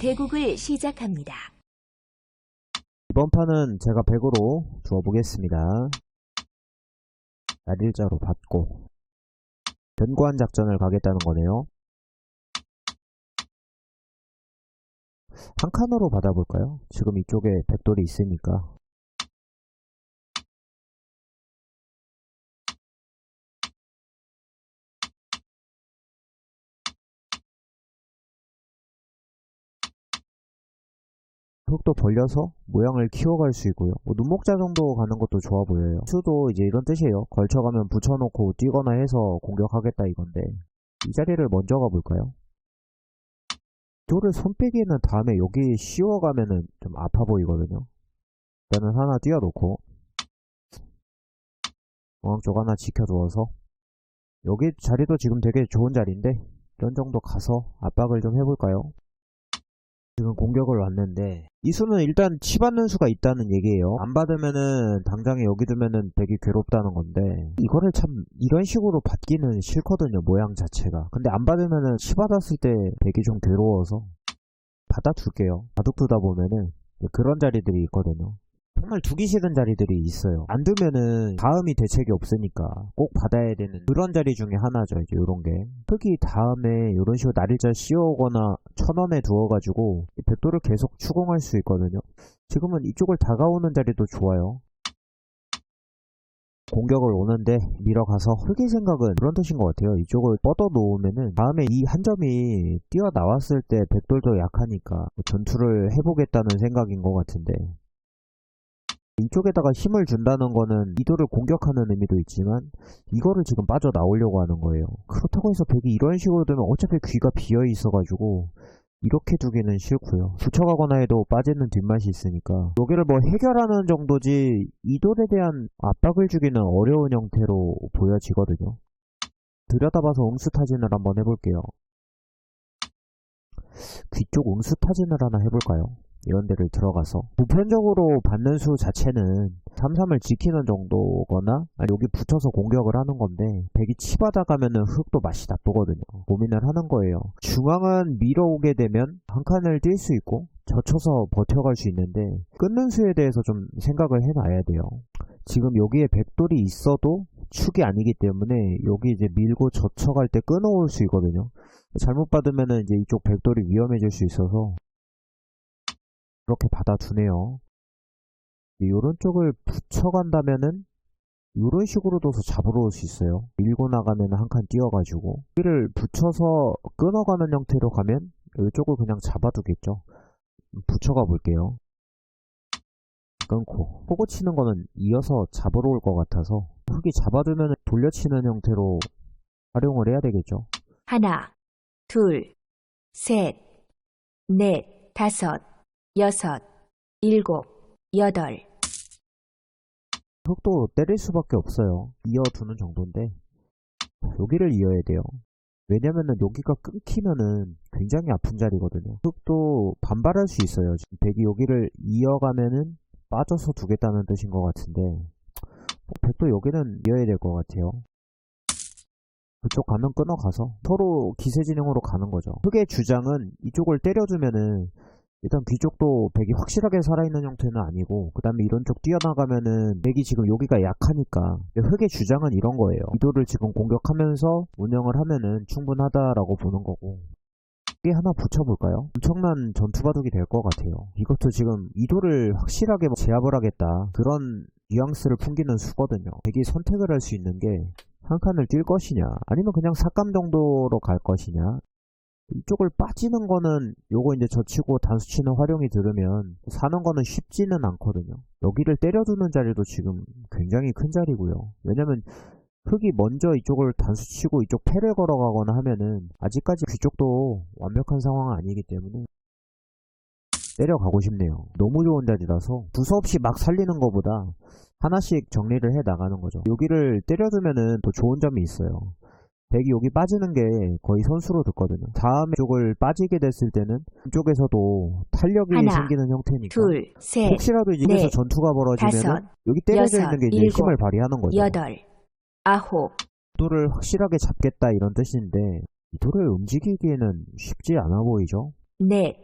대국을 시작합니다. 이번 판은 제가 100으로 주어보겠습니다. 날 일자로 받고 견고한 작전을 가겠다는 거네요. 한 칸으로 받아볼까요? 지금 이쪽에 백돌이 있으니까 흙도 벌려서 모양을 키워갈 수 있고요. 뭐 눈목자 정도 가는 것도 좋아 보여요. 수도 이제 이런 뜻이에요. 걸쳐가면 붙여놓고 뛰거나 해서 공격하겠다 이건데 이 자리를 먼저 가볼까요? 돌을 손빼기는 다음에 여기 씌워가면은 좀 아파 보이거든요. 일단은 하나 띄워놓고 중앙 쪽 하나 지켜두어서 여기 자리도 지금 되게 좋은 자리인데 이런 정도 가서 압박을 좀 해볼까요? 지금 공격을 왔는데 이 수는 일단 치받는 수가 있다는 얘기예요. 안 받으면은 당장에 여기 두면은 되게 괴롭다는 건데 이거를 참 이런 식으로 받기는 싫거든요 모양 자체가. 근데 안 받으면은 치받았을 때 되게 좀 괴로워서 받아둘게요. 바둑 두다 보면은 그런 자리들이 있거든요 정말 두기 싫은 자리들이 있어요. 안 두면은 다음이 대책이 없으니까 꼭 받아야 되는 그런 자리 중에 하나죠 이제 요런 게. 흙이 다음에 요런 식으로 날일자 씌워오거나 천원에 두어가지고 이 백도를 계속 추궁할 수 있거든요. 지금은 이쪽을 다가오는 자리도 좋아요. 공격을 오는데 밀어가서 흙의 생각은 그런 뜻인 것 같아요. 이쪽을 뻗어 놓으면은 다음에 이 한 점이 뛰어나왔을 때 백돌도 약하니까 뭐 전투를 해보겠다는 생각인 것 같은데 이쪽에다가 힘을 준다는 거는 이도를 공격하는 의미도 있지만 이거를 지금 빠져나오려고 하는 거예요. 그렇다고 해서 백이 이런 식으로 되면 어차피 귀가 비어 있어가지고 이렇게 두기는 싫고요. 붙여가거나 해도 빠지는 뒷맛이 있으니까 여기를 뭐 해결하는 정도지 이돌에 대한 압박을 주기는 어려운 형태로 보여지거든요. 들여다봐서 응수 타진을 한번 해볼게요. 귀 쪽 응수 타진을 하나 해볼까요? 이런 데를 들어가서 보편적으로 받는 수 자체는 3-3을 지키는 정도거나 아니 여기 붙여서 공격을 하는 건데 백이 치받아 가면은 흙도 맛이 나쁘거든요. 고민을 하는 거예요. 중앙은 밀어오게 되면 한 칸을 뛸 수 있고 젖혀서 버텨갈 수 있는데 끊는 수에 대해서 좀 생각을 해놔야 돼요. 지금 여기에 백돌이 있어도 축이 아니기 때문에 여기 이제 밀고 젖혀갈 때 끊어올 수 있거든요. 잘못 받으면은 이제 이쪽 백돌이 위험해질 수 있어서 이렇게 받아두네요. 이런 쪽을 붙여간다면은 이런 식으로 둬서 잡으러 올 수 있어요. 밀고 나가면 한칸 띄워가지고 여기를 붙여서 끊어가는 형태로 가면 이쪽을 그냥 잡아두겠죠. 붙여가 볼게요. 끊고 포고 치는 거는 이어서 잡으러 올 것 같아서 흙이 잡아두면 돌려치는 형태로 활용을 해야 되겠죠. 하나, 둘, 셋, 넷, 다섯, 여섯, 일곱, 여덟. 흙도 때릴 수밖에 없어요. 이어두는 정도인데 여기를 이어야 돼요. 왜냐면은 여기가 끊기면은 굉장히 아픈 자리거든요. 흙도 반발할 수 있어요. 지금 백이 여기를 이어가면은 빠져서 두겠다는 뜻인 것 같은데 뭐 백도 여기는 이어야 될 것 같아요. 그쪽 가면 끊어가서 서로 기세진행으로 가는 거죠. 흙의 주장은 이쪽을 때려주면은 일단 뒤쪽도 백이 확실하게 살아있는 형태는 아니고 그 다음에 이런 쪽 뛰어나가면은 백이 지금 여기가 약하니까 흙의 주장은 이런 거예요. 이도를 지금 공격하면서 운영을 하면은 충분하다라고 보는 거고. 이게 하나 붙여볼까요? 엄청난 전투바둑이 될 것 같아요. 이것도 지금 이도를 확실하게 제압을 하겠다. 그런 뉘앙스를 풍기는 수거든요. 백이 선택을 할 수 있는 게 한 칸을 뛸 것이냐 아니면 그냥 삭감 정도로 갈 것이냐 이쪽을 빠지는 거는 요거 이제 젖히고 단수치는 활용이 들으면 사는 거는 쉽지는 않거든요. 여기를 때려두는 자리도 지금 굉장히 큰 자리고요. 왜냐면 흙이 먼저 이쪽을 단수치고 이쪽 패를 걸어가거나 하면은 아직까지 뒤쪽도 완벽한 상황은 아니기 때문에 때려가고 싶네요. 너무 좋은 자리라서 두서없이 막 살리는 것보다 하나씩 정리를 해 나가는 거죠. 여기를 때려두면은 또 좋은 점이 있어요. 백이 여기 빠지는 게 거의 선수로 듣거든요. 다음에 쪽을 빠지게 됐을 때는 이쪽에서도 탄력이 하나, 생기는 형태니까 둘, 셋, 혹시라도 이쪽에서 넷, 전투가 벌어지면 여기 때려져 있는 게 이제 일곱, 힘을 발휘하는 거죠. 여덟, 아홉, 이도를 확실하게 잡겠다 이런 뜻인데 이도를 움직이기에는 쉽지 않아 보이죠. 넷,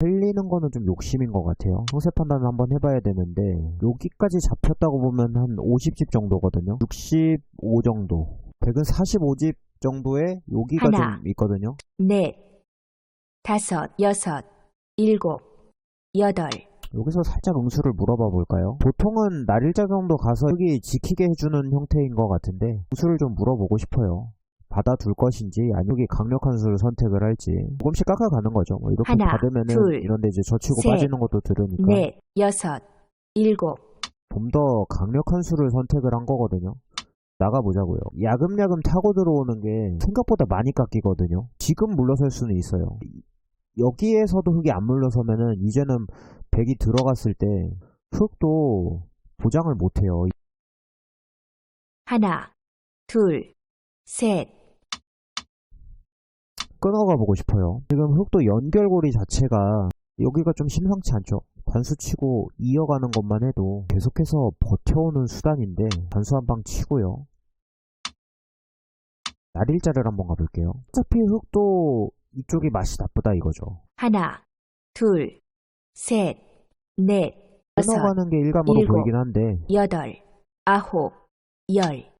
흘리는 거는 좀 욕심인 것 같아요. 형세 판단을 한번 해봐야 되는데 여기까지 잡혔다고 보면 한 50집 정도거든요. 65 정도. 100은 45집 정도에 여기가 하나. 좀 있거든요. 넷, 다섯, 여섯, 일곱, 여덟, 여기서 살짝 응수를 물어봐 볼까요? 보통은 날일자 정도 가서 여기 지키게 해주는 형태인 것 같은데 응수를 좀 물어보고 싶어요. 받아둘 것인지 아니면 여기 강력한 수를 선택을 할지 조금씩 깎아가는 거죠. 뭐 이렇게 하나, 받으면은 둘, 이런데 이제 젖히고 셋, 빠지는 것도 들으니까 넷, 여섯, 일곱, 좀 더 강력한 수를 선택을 한 거거든요. 나가보자고요. 야금야금 타고 들어오는 게 생각보다 많이 깎이거든요. 지금 물러설 수는 있어요. 이- 여기에서도 흙이 안 물러서면은 이제는 백이 들어갔을 때 흙도 보장을 못해요. 하나, 둘, 셋, 끊어가 보고 싶어요. 지금 흙도 연결고리 자체가 여기가 좀 심상치 않죠. 단수 치고 이어가는 것만 해도 계속해서 버텨오는 수단인데 단수 한 방 치고요. 날일자를 한번 가볼게요. 어차피 흙도 이쪽이 맛이 나쁘다 이거죠. 하나, 둘, 셋, 넷, 여섯, 끊어가는 게 일감으로 일곱. 보이긴 한데 여덟, 아홉, 열,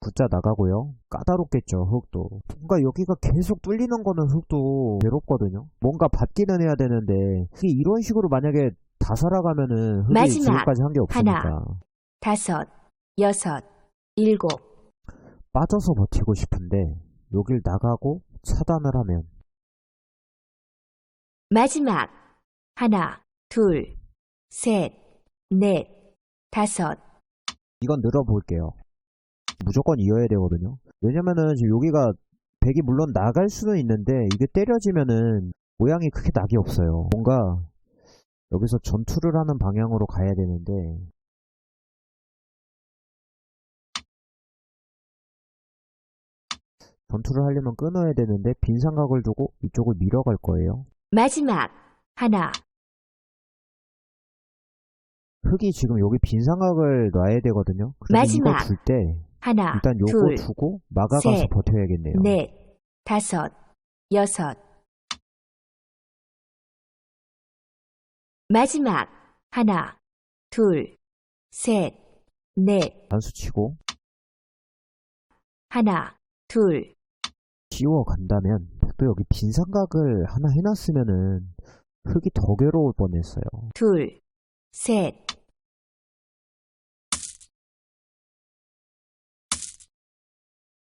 붙자 나가고요. 까다롭겠죠, 흙도. 뭔가 여기가 계속 뚫리는 거는 흙도 괴롭거든요. 뭔가 받기는 해야 되는데, 이게 이런 식으로 만약에 다 살아가면은 흙이 마지막. 지금까지 한 게 없으니까 다섯, 여섯, 일곱, 빠져서 버티고 싶은데, 여길 나가고 차단을 하면 마지막. 하나, 둘, 셋, 넷, 다섯, 이건 늘어볼게요. 무조건 이어야 되거든요. 왜냐면은 지금 여기가 백이 물론 나갈 수는 있는데 이게 때려지면은 모양이 크게 낙이 없어요. 뭔가 여기서 전투를 하는 방향으로 가야 되는데 전투를 하려면 끊어야 되는데 빈 삼각을 두고 이쪽을 밀어갈 거예요. 마지막. 하나, 흙이 지금 여기 빈 삼각을 놔야 되거든요. 마지막. 이거 줄때 하나, 일단 요거 둘, 주고 막아가서 셋, 버텨야겠네요. 넷, 다섯, 여섯. 마지막. 하나, 둘, 셋, 넷, 단수 치고 하나, 둘, 지워 간다면 또 여기 빈 삼각을 하나 해놨으면은 흙이 더 괴로울 뻔했어요. 둘, 셋,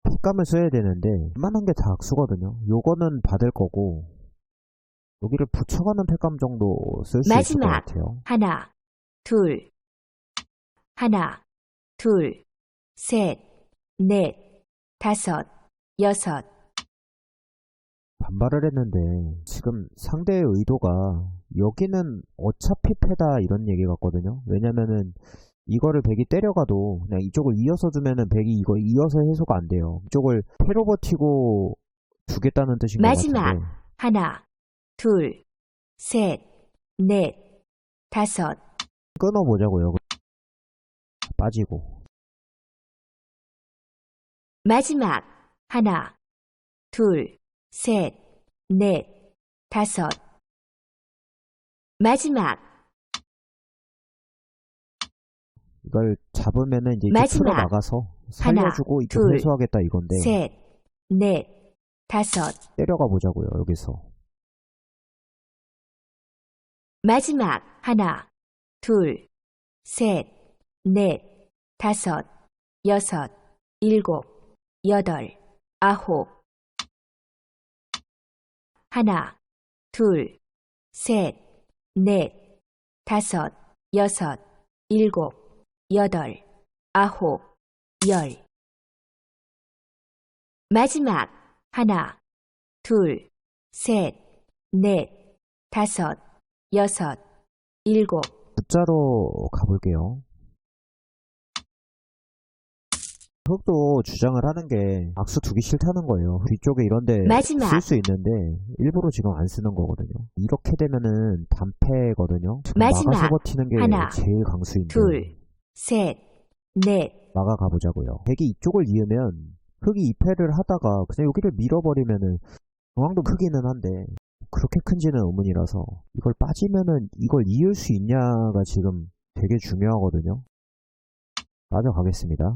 색감을 써야 되는데 웬만한 게 다 악수거든요. 요거는 받을 거고 여기를 붙여가는 팩감 정도 쓸 수 있을 것 마지막. 같아요. 하나, 둘, 하나, 둘, 셋, 넷, 다섯, 여섯. 반발을 했는데 지금 상대의 의도가 여기는 어차피 패다 이런 얘기 같거든요. 왜냐면은 이거를 백이 때려가도 그냥 이쪽을 이어서 주면은 백이 이거 이어서 해소가 안 돼요. 이쪽을 패로 버티고 주겠다는 뜻인 것 마지막. 같은데 하나, 둘, 셋, 넷, 다섯. 끊어보자고요. 빠지고 마지막. 하나, 둘, 셋, 넷, 다섯. 마지막. 이걸 잡으면은 이제 마지막. 풀어 나가서 하나, 살려주고 이쪽 둘, 해소하겠다 이건데 셋, 넷, 다섯. 때려가 보자고요 여기서 마지막. 하나, 둘, 셋, 넷, 다섯, 여섯, 일곱, 여덟, 아홉. 하나, 둘, 셋, 넷, 다섯, 여섯, 일곱, 여덟, 아홉, 열. 마지막. 하나, 둘, 셋, 넷, 다섯, 여섯, 일곱. 숫자로 가볼게요. 흑도 주장을 하는 게 악수 두기 싫다는 거예요. 뒤쪽에 이런데. 쓸 수 있는데 일부러 지금 안 쓰는 거거든요. 이렇게 되면은 단패거든요. 마지막. 막아서 버티는 게 하나, 제일 강수인데 둘, 셋, 넷, 막아 가보자고요. 백이 이쪽을 이으면 흑이 2패를 하다가 그냥 여기를 밀어버리면은 중앙도 크기는 한데 그렇게 큰지는 의문이라서 이걸 빠지면은 이걸 이을 수 있냐가 지금 되게 중요하거든요. 빠져가겠습니다.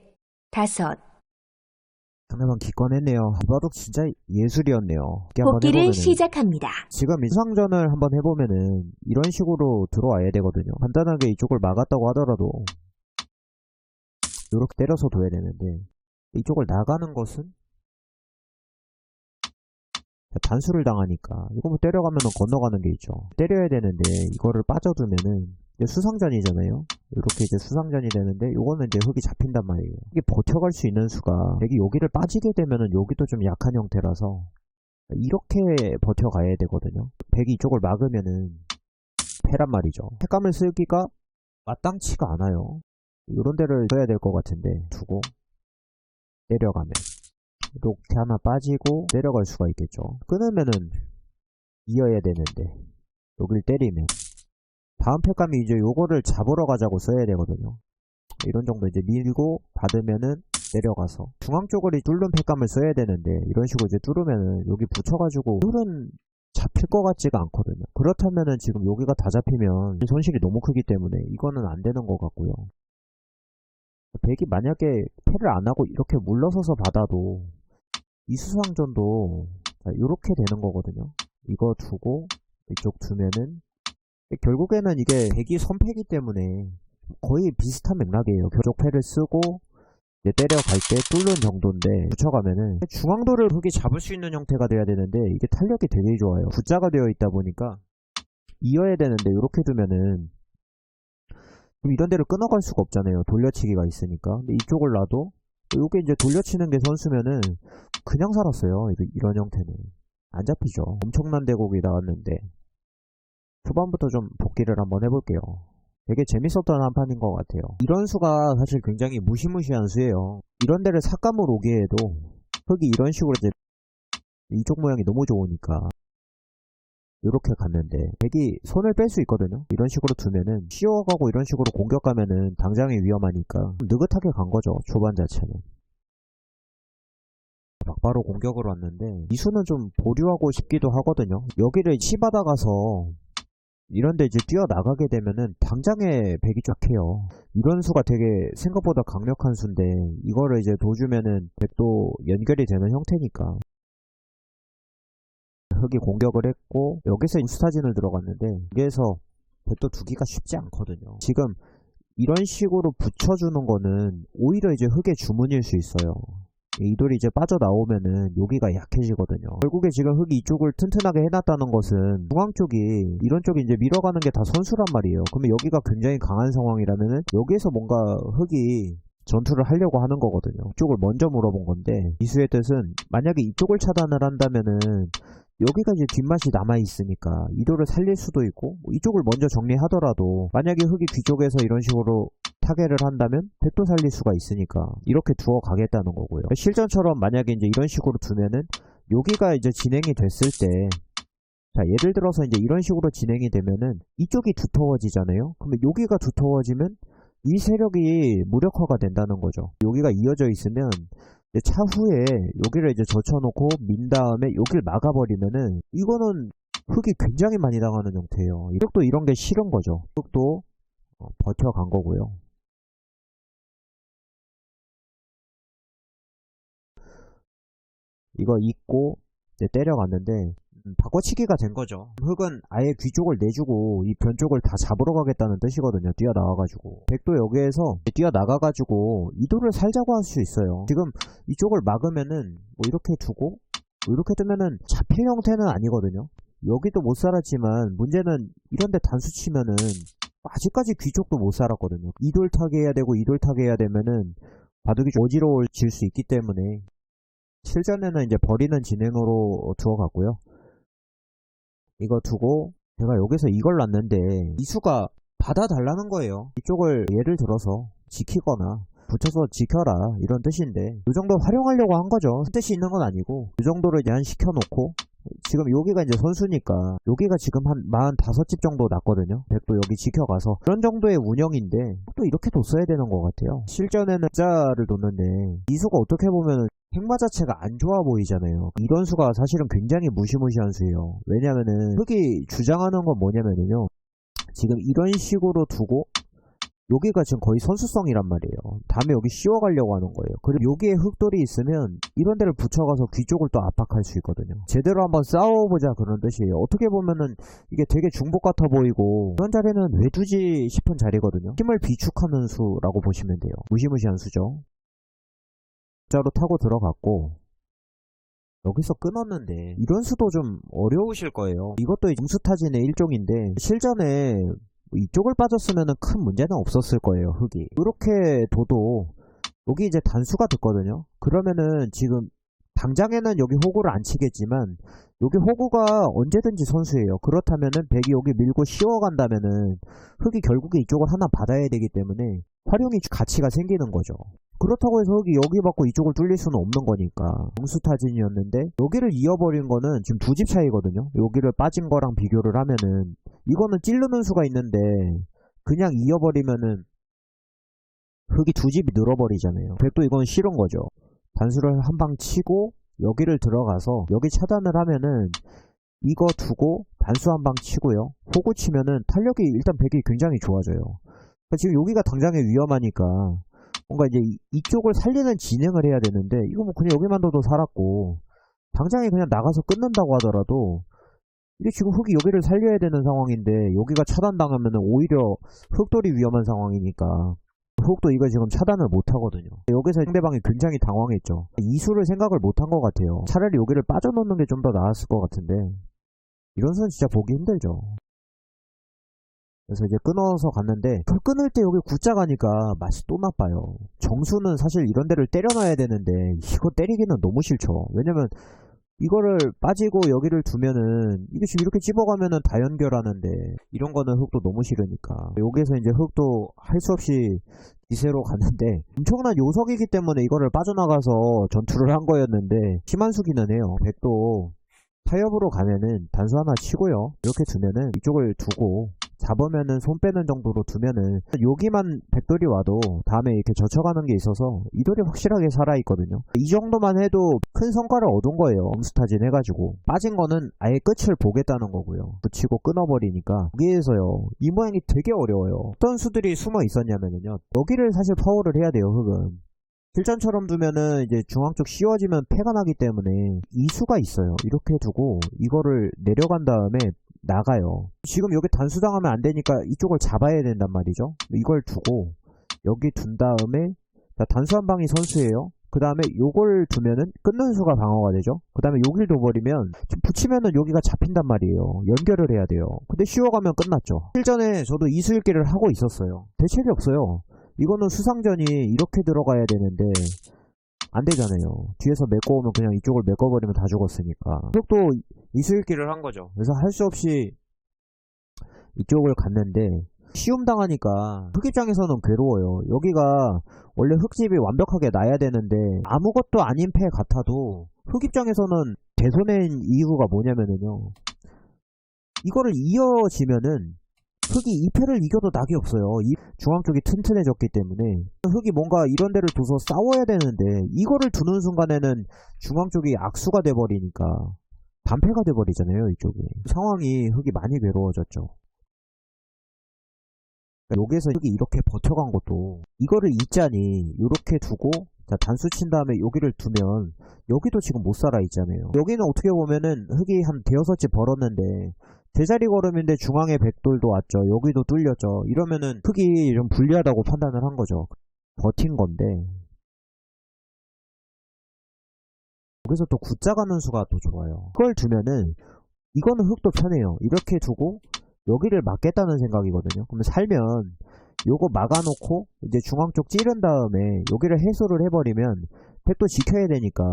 다섯. 상대방 기권했네요. 바둑 진짜 예술이었네요. 복기를 시작합니다. 지금 수상전을 한번 해보면은 이런 식으로 들어와야 되거든요. 간단하게 이쪽을 막았다고 하더라도 이렇게 때려서 둬야 되는데 이쪽을 나가는 것은 단수를 당하니까 이거 뭐 때려가면 건너가는 게 있죠. 때려야 되는데 이거를 빠져두면은 수상전이잖아요. 이렇게 이제 수상전이 되는데 이거는 이제 흙이 잡힌단 말이에요. 이게 버텨갈 수 있는 수가 여기 여기를 빠지게 되면은 여기도 좀 약한 형태라서 이렇게 버텨가야 되거든요. 백이 이쪽을 막으면은 패란 말이죠. 색감을 쓰기가 마땅치가 않아요. 이런 데를 써야 될 것 같은데 두고 내려가면 이렇게 하나 빠지고 내려갈 수가 있겠죠. 끊으면은 이어야 되는데 여길 때리면 다음 팩감이 이제 요거를 잡으러 가자고 써야 되거든요. 이런 정도 이제 밀고 받으면은 내려가서 중앙 쪽을 이 뚫는 팩감을 써야 되는데 이런 식으로 이제 뚫으면은 여기 붙여가지고 뚫은 잡힐 것 같지가 않거든요. 그렇다면은 지금 여기가 다 잡히면 손실이 너무 크기 때문에 이거는 안 되는 것 같고요. 백이 만약에 패를 안 하고 이렇게 물러서서 받아도 이 수상전도 이렇게 되는 거거든요. 이거 두고 이쪽 두면은 결국에는 이게 백이 선패기 때문에 거의 비슷한 맥락이에요. 교적 패를 쓰고 때려갈 때 뚫는 정도인데 붙여가면은 중앙도를 흙이 잡을 수 있는 형태가 돼야 되는데 이게 탄력이 되게 좋아요. 부자가 되어 있다 보니까 이어야 되는데 이렇게 두면은 이런 데를 끊어갈 수가 없잖아요. 돌려치기가 있으니까. 근데 이쪽을 놔도 요게 이제 돌려치는 게 선수면은 그냥 살았어요. 이런 형태는 안 잡히죠. 엄청난 대곡이 나왔는데 초반부터 좀 복귀를 한번 해볼게요. 되게 재밌었던 한 판인 것 같아요. 이런 수가 사실 굉장히 무시무시한 수예요. 이런 데를 삭감을 오게 해도 흙이 이런 식으로 이제 이쪽 모양이 너무 좋으니까 이렇게 갔는데 백이 손을 뺄 수 있거든요. 이런 식으로 두면은 씌워가고 이런 식으로 공격 가면은 당장이 위험하니까 느긋하게 간 거죠. 초반 자체는. 막바로 공격을 왔는데 이 수는 좀 보류하고 싶기도 하거든요. 여기를 치받아 가서 이런데 이제 뛰어나가게 되면은 당장에 백이 쫙 해요. 이런 수가 되게 생각보다 강력한 수인데 이거를 이제 도주면은 백도 연결이 되는 형태니까 흑이 공격을 했고 여기서 스타진을 들어갔는데 여기에서 백도 두기가 쉽지 않거든요. 지금 이런 식으로 붙여주는 거는 오히려 이제 흑의 주문일 수 있어요. 이 돌이 이제 빠져나오면은 여기가 약해지거든요. 결국에 지금 흙이 이쪽을 튼튼하게 해놨다는 것은 중앙 쪽이 이런 쪽이 이제 밀어가는 게 다 선수란 말이에요. 그러면 여기가 굉장히 강한 상황이라면은 여기에서 뭔가 흙이 전투를 하려고 하는 거거든요. 이쪽을 먼저 물어본 건데 이수의 뜻은 만약에 이쪽을 차단을 한다면은 여기가 이제 뒷맛이 남아있으니까 이도를 살릴 수도 있고 뭐 이쪽을 먼저 정리하더라도 만약에 흙이 뒤쪽에서 이런 식으로 타겟을 한다면 백도 살릴 수가 있으니까 이렇게 두어 가겠다는 거고요. 실전처럼 만약에 이제 이런 식으로 두면은 여기가 이제 진행이 됐을 때 자, 예를 들어서 이제 이런 식으로 진행이 되면은 이쪽이 두터워지잖아요. 그러면 여기가 두터워지면 이 세력이 무력화가 된다는 거죠. 여기가 이어져 있으면 차후에 여기를 이제 젖혀놓고 민 다음에 여기를 막아버리면은 이거는 흙이 굉장히 많이 당하는 형태예요. 이쪽도 이런 게 싫은 거죠. 이쪽도 어, 버텨간 거고요. 이거 잊고 이제 때려갔는데 음, 바꿔치기가 된 거죠. 흙은 아예 귀 쪽을 내주고 이 변 쪽을 다 잡으러 가겠다는 뜻이거든요. 뛰어나와가지고. 백도 여기에서 뛰어나가가지고 이도를 살자고 할 수 있어요. 지금 이쪽을 막으면은 뭐 이렇게 두고 뭐 이렇게 두면은 잡힐 형태는 아니거든요. 여기도 못 살았지만 문제는 이런데 단수 치면은 아직까지 귀 쪽도 못 살았거든요. 이돌 타게 해야 되고 이돌 타게 해야 되면은 바둑이 좀 어지러워질 수 있기 때문에 실전에는 이제 버리는 진행으로 두어갔고요. 이거 두고 제가 여기서 이걸 놨는데 이수가 받아달라는 거예요. 이쪽을 예를 들어서 지키거나 붙여서 지켜라 이런 뜻인데 이 정도 활용하려고 한 거죠. 뜻이 있는 건 아니고 이 정도로 이제 한 시켜놓고 지금 여기가 이제 선수니까 여기가 지금 한 45집 정도 났거든요. 백도 여기 지켜가서 그런 정도의 운영인데 또 이렇게 뒀어야 되는 것 같아요. 실전에는 자를 뒀는데 이수가 어떻게 보면 행마 자체가 안 좋아 보이잖아요. 이런 수가 사실은 굉장히 무시무시한 수예요. 왜냐면은 흑이 주장하는 건 뭐냐면은요. 지금 이런 식으로 두고 여기가 지금 거의 선수성이란 말이에요. 다음에 여기 씌워가려고 하는 거예요. 그리고 여기에 흑돌이 있으면 이런 데를 붙여가서 귀 쪽을 또 압박할 수 있거든요. 제대로 한번 싸워보자 그런 뜻이에요. 어떻게 보면은 이게 되게 중복 같아 보이고 이런 자리는 왜 두지 싶은 자리거든요. 힘을 비축하는 수라고 보시면 돼요. 무시무시한 수죠. 자로 타고 들어갔고 여기서 끊었는데 이런 수도 좀 어려우실 거예요. 이것도 점수타진의 일종인데 실전에 뭐 이쪽을 빠졌으면 큰 문제는 없었을 거예요. 흙이 이렇게 둬도 여기 이제 단수가 됐거든요. 그러면은 지금 당장에는 여기 호구를 안 치겠지만 여기 호구가 언제든지 선수예요. 그렇다면은 백이 여기 밀고 씌워간다면은 흙이 결국에 이쪽을 하나 받아야 되기 때문에 활용이 가치가 생기는 거죠. 그렇다고 해서 흙이 여기 받고 이쪽을 뚫릴 수는 없는 거니까 정수타진이었는데 여기를 이어버린 거는 지금 두 집 차이거든요. 여기를 빠진 거랑 비교를 하면은 이거는 찌르는 수가 있는데 그냥 이어버리면은 흙이 두 집이 늘어버리잖아요. 백도 이건 싫은 거죠. 단수를 한 방 치고 여기를 들어가서 여기 차단을 하면은 이거 두고 단수 한 방 치고요. 호구 치면은 탄력이 일단 백이 굉장히 좋아져요. 그러니까 지금 여기가 당장에 위험하니까 뭔가 이제 이- 이쪽을 살리는 진행을 해야 되는데 이거 뭐 그냥 여기만 둬도 살았고 당장에 그냥 나가서 끊는다고 하더라도 이게 지금 흙이 여기를 살려야 되는 상황인데 여기가 차단당하면은 오히려 흙돌이 위험한 상황이니까 흙도 이거 지금 차단을 못 하거든요. 여기서 상대방이 굉장히 당황했죠. 이수를 생각을 못한 것 같아요. 차라리 여기를 빠져놓는 게 좀 더 나았을 것 같은데 이런 선 진짜 보기 힘들죠. 그래서 이제 끊어서 갔는데 그걸 끊을 때 여기 굿자 가니까 맛이 또 나빠요. 정수는 사실 이런 데를 때려놔야 되는데 이거 때리기는 너무 싫죠. 왜냐면 이거를 빠지고 여기를 두면은 이게 지금 이렇게 집어가면은 다 연결하는데 이런 거는 흙도 너무 싫으니까 여기서 이제 흙도 할 수 없이 기세로 갔는데 엄청난 요석이기 때문에 이거를 빠져나가서 전투를 한 거였는데 심한 수기는 해요. 백도 타협으로 가면은 단수 하나 치고요. 이렇게 두면은 이쪽을 두고 잡으면은 손 빼는 정도로 두면은 여기만 백돌이 와도 다음에 이렇게 젖혀가는 게 있어서 이 돌이 확실하게 살아있거든요. 이 정도만 해도 큰 성과를 얻은 거예요. 엄스타진 해가지고 빠진 거는 아예 끝을 보겠다는 거고요. 붙이고 끊어버리니까 여기에서요 이 모양이 되게 어려워요. 어떤 수들이 숨어 있었냐면요 여기를 사실 파워를 해야 돼요 흙은. 실전처럼 두면은 이제 중앙 쪽 씌워지면 패가 나기 때문에 이 수가 있어요. 이렇게 두고 이거를 내려간 다음에 나가요. 지금 여기 단수당하면 안 되니까 이쪽을 잡아야 된단 말이죠. 이걸 두고 여기 둔 다음에 자, 단수 한 방이 선수예요. 그 다음에 요걸 두면은 끊는 수가 방어가 되죠. 그 다음에 여길 둬버리면 붙이면은 여기가 잡힌단 말이에요. 연결을 해야 돼요. 근데 씌워가면 끝났죠. 실전에 저도 이수일기를 하고 있었어요. 대책이 없어요. 이거는 수상전이 이렇게 들어가야 되는데 안 되잖아요. 뒤에서 메꿔오면 그냥 이쪽을 메꿔버리면 다 죽었으니까. 이쪽도 이수일기를 한 거죠. 그래서 할 수 없이 이쪽을 갔는데 시움 당하니까 흙 입장에서는 괴로워요. 여기가 원래 흙집이 완벽하게 나야 되는데 아무것도 아닌 패 같아도 흙 입장에서는 대손해인 이유가 뭐냐면은요. 이거를 이어지면은 흙이 이 패를 이겨도 낙이 없어요. 이 중앙 쪽이 튼튼해졌기 때문에 흙이 뭔가 이런 데를 둬서 싸워야 되는데 이거를 두는 순간에는 중앙 쪽이 악수가 돼버리니까 반패가 돼버리잖아요. 이쪽이 상황이 흙이 많이 괴로워졌죠. 여기에서 흙이 이렇게 버텨간 것도 이거를 있자니 이렇게 두고 자 단수 친 다음에 여기를 두면 여기도 지금 못 살아 있잖아요. 여기는 어떻게 보면은 흙이 한 대여섯 집 벌었는데 제자리 걸음인데 중앙에 백돌도 왔죠. 여기도 뚫렸죠. 이러면은 흙이 좀 불리하다고 판단을 한 거죠. 버틴 건데 여기서 또 굿자 가는 수가 또 좋아요. 그걸 두면은 이거는 흙도 편해요. 이렇게 두고 여기를 막겠다는 생각이거든요. 그러면 살면 요거 막아놓고 이제 중앙 쪽 찌른 다음에 여기를 해소를 해버리면 팩도 지켜야 되니까.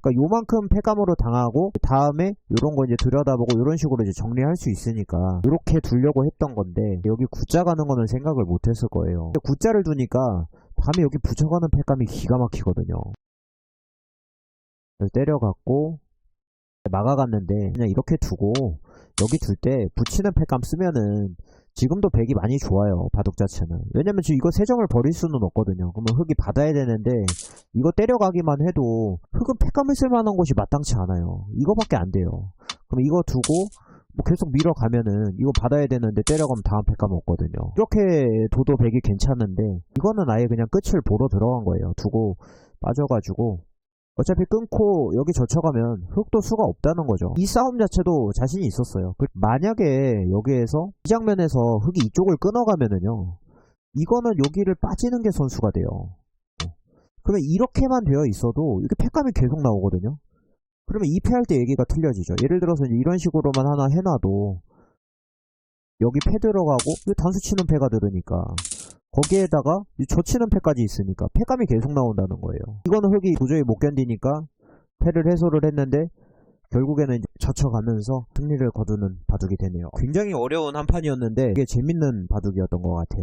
그러니까 요만큼 패감으로 당하고 다음에 요런 거 이제 들여다보고 요런 식으로 이제 정리할 수 있으니까 이렇게 두려고 했던 건데 여기 굿자 가는 거는 생각을 못 했을 거예요. 굿자를 두니까 다음에 여기 붙여가는 패감이 기가 막히거든요. 때려갖고 막아갔는데 그냥 이렇게 두고 여기 둘 때 붙이는 패감 쓰면은 지금도 백이 많이 좋아요 바둑 자체는. 왜냐면 지금 이거 세정을 버릴 수는 없거든요. 그러면 흙이 받아야 되는데 이거 때려가기만 해도 흙은 패감을 쓸 만한 곳이 마땅치 않아요. 이거밖에 안 돼요. 그럼 이거 두고 뭐 계속 밀어가면은 이거 받아야 되는데 때려가면 다음 패감 없거든요. 이렇게 도도 백이 괜찮은데 이거는 아예 그냥 끝을 보러 들어간 거예요. 두고 빠져가지고 어차피 끊고 여기 젖혀가면 흙도 수가 없다는 거죠. 이 싸움 자체도 자신이 있었어요. 그- 만약에 여기에서 이 장면에서 흙이 이쪽을 끊어가면은요. 이거는 여기를 빠지는 게 선수가 돼요. 어. 그러면 이렇게만 되어 있어도 이게 패감이 계속 나오거든요. 그러면 이 패할 때 얘기가 틀려지죠. 예를 들어서 이런 식으로만 하나 해놔도 여기 패 들어가고 이 단수 치는 패가 들으니까 거기에다가 이 젖히는 패까지 있으니까 패감이 계속 나온다는 거예요. 이거는 흙이 도저히 못 견디니까 패를 해소를 했는데 결국에는 젖혀가면서 승리를 거두는 바둑이 되네요. 굉장히 어려운 한 판이었는데 이게 재밌는 바둑이었던 것 같아요.